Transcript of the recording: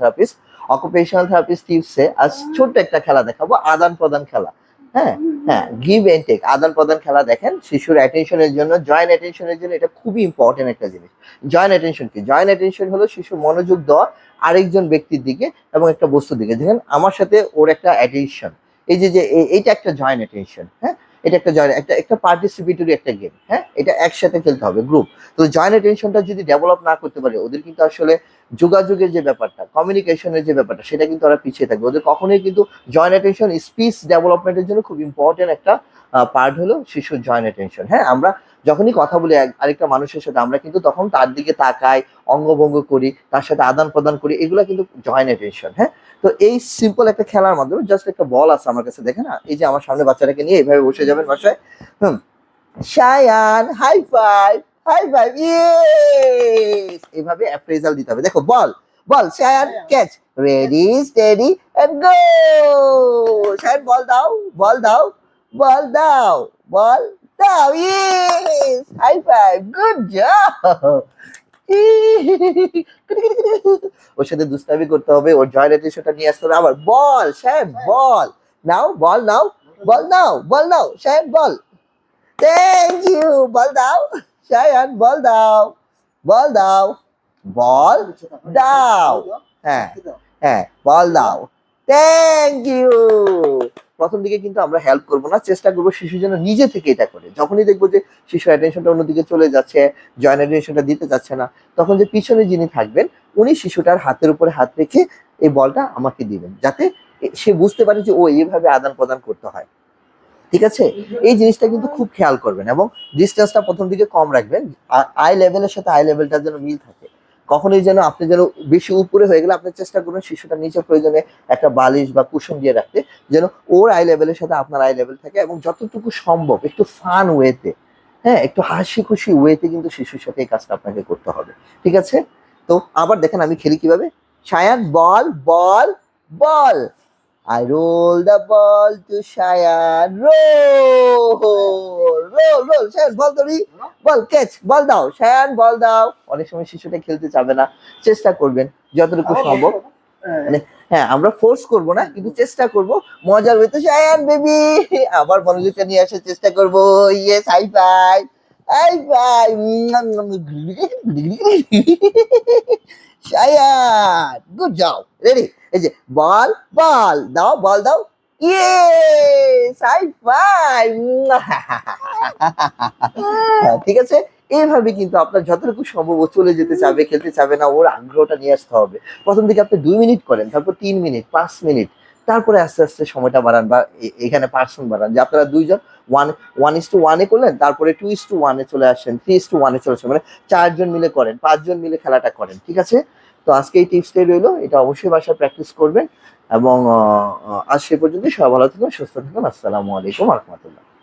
Therapist occupational therapist ছোট্ট একটা খেলা দেখাবো, আদান প্রদান খেলা। হ্যাঁ হ্যাঁ গিভ আদান প্রদান খেলা দেখেন, শিশুর জন্য জয়েন্ট জন্য এটা খুবই একটা জিনিস। জয়েন্ট কি? জয়েন্ট হলো শিশুর মনোযোগ দেওয়া আরেকজন ব্যক্তির দিকে এবং একটা বস্তুর দিকে। দেখেন, আমার সাথে ওর একটা এই যে যে এইটা একটা জয়েন্ট অ্যাটেনশন হ্যাঁ এটা একটা জয়েন্ট একটা একটা পার্টিসিপেটরি একটা গেম হ্যাঁ? এটা একসাথে খেলতে হবে গ্রুপ তো জয়েন্ট অ্যাটেনশনটা যদি ডেভেলপ না করতে পারে, ওদের কিন্তু আসলে যোগাযোগের যে ব্যাপারটা কমিউনিকেশনের যে ব্যাপারটা, সেটা কিন্তু ওরা পিছিয়ে থাকবে। ওদের কখনোই কিন্তু জয়েন্ট অ্যাটেনশন স্পিচ ডেভেলপমেন্টের জন্য খুব ইম্পর্টেন্ট একটা পার্ট হলো শিশুর জয়েন্ট অ্যাটেনশন হ্যাঁ আমরা যখনই কথা বলি আরেকটা মানুষের সাথে, আমরা কিন্তু তখন তার দিকে তাকাই, অঙ্গভঙ্গ করি, তার সাথে আদান প্রদান করি, এগুলো কিন্তু জয়েন্ট অ্যাটেনশন হ্যাঁ তো এই সিম্পল একটা খেলার মাধ্যমে জাস্ট একটা বল আছে আমার কাছে দেখে না? এই যে আমার সামনে বাচ্চাটাকে নিয়ে এইভাবে বসে যাবেন বাসায়। হুম, Sayan high five high five yes এইভাবে অ্যাপ্রেজাল দিতে হবে। দেখো ball ball Shayan catch ready steady and go Shayan ball দাও বল দাও বল দাও বল দাও yes high five good job ওর সাথে দুষ্টামি করতে হবে ওর জয়েন্ট অ্যাটেনশনটা নিয়ে আসতে হবে। আবার বল শায়ান বল নাও বল নাও বল নাও ball now Shayan ball. Thank you ball দাও। শায়ান বল দাও বল দাও বল দাও। হ্যাঁ হ্যাঁ বল দাও। থ্যাংক ইউ প্রথম দিকে কিন্তু আমরা হেল্প করব না, চেষ্টা করব শিশু যেন নিজে থেকে এটা করে। যখনই দেখব যে শিশু অ্যাটেনশনটা অন্যদিকে চলে যাচ্ছে জয়েন্ট অ্যাটেনশনটা দিতে যাচ্ছে না, তখন যে পিছনে যিনি থাকবেন, উনি শিশুটার হাতের উপরে হাত রেখে এই বলটা আমাকে দিবেন, যাতে সে বুঝতে পারে যে ও এইভাবে আদান প্রদান করতে হয়। ঠিক আছে? এই জিনিসটা কিন্তু খুব খেয়াল করবেন এবং ডিস্টেন্সটা প্রথম দিকে কম রাখবেন। আই লেভেলের সাথে আই লেভেলটা যেন মিল থাকে। কখনোই যেন আপনি যেন বেশি উপরে হয়ে গেলে আপনি চেষ্টা করবেন শিশুটা নিচে প্রয়োজনে একটা বালিশ বা কুশন দিয়ে রাখতে, যেন ওর আই লেভেলের সাথে আপনার আই লেভেল থাকে এবং যতটুকু সম্ভব একটু ফান ওয়েতে হ্যাঁ একটু হাসি খুশি ওয়েতে কিন্তু শিশুর সাথে এই কাজটা আপনাকে করতে হবে। ঠিক আছে? তো আবার দেখেন আমি খেলি কীভাবে? সায়ান, বল বল বল! I roll the ball to Shayan. Roll, roll, roll. Shayan, বল ধরি। বল ক্যাচ বল দাও। শায়ান বল দাও। অনেক সময় শিশুটা খেলতে চাবে না। চেষ্টা করবেন যতটুকু সম্ভব। মানে হ্যাঁ আমরা ফোর্স করব না কিন্তু চেষ্টা করব। মজার হইতে শায়ান বেবি আবার মনোযোগটা নিয়ে আসার চেষ্টা করব। Yes high five high five Shayan good job ready এই যে বল বল দাও বল দাও। ইয়েস হাই ফাই ঠিক আছে? এইভাবে কিন্তু আপনার যতটুকু সম্ভব চলে যেতে চাবে খেলতে চাবে না ওর আগ্রহটা নিয়ে আসতে হবে। প্রথম দিকে আপনি দুই মিনিট করেন তারপর তিন মিনিট পাঁচ মিনিট। তারপরে আস্তে আস্তে সময়টা বাড়ান বা এখানে পার্সন বাড়ান। যে আপনারা দুইজন ওয়ান ওয়ান ইস টু ওয়ানে করলেন, তারপরে টু ইস টু ওয়ানে চলে আসেন থ্রি ইস টু ওয়ানে চলে আসেন মানে চারজন মিলে করেন, পাঁচজন মিলে খেলাটা করেন, ঠিক আছে? তো আজকে এই টিপসটাই রইল, এটা অবশ্যই বাসায় প্র্যাকটিস করবেন এবং আজ সে পর্যন্ত সবাই ভালো থাকুন সুস্থ থাকুন আসসালামু আলাইকুম রহমতুল্লাহ।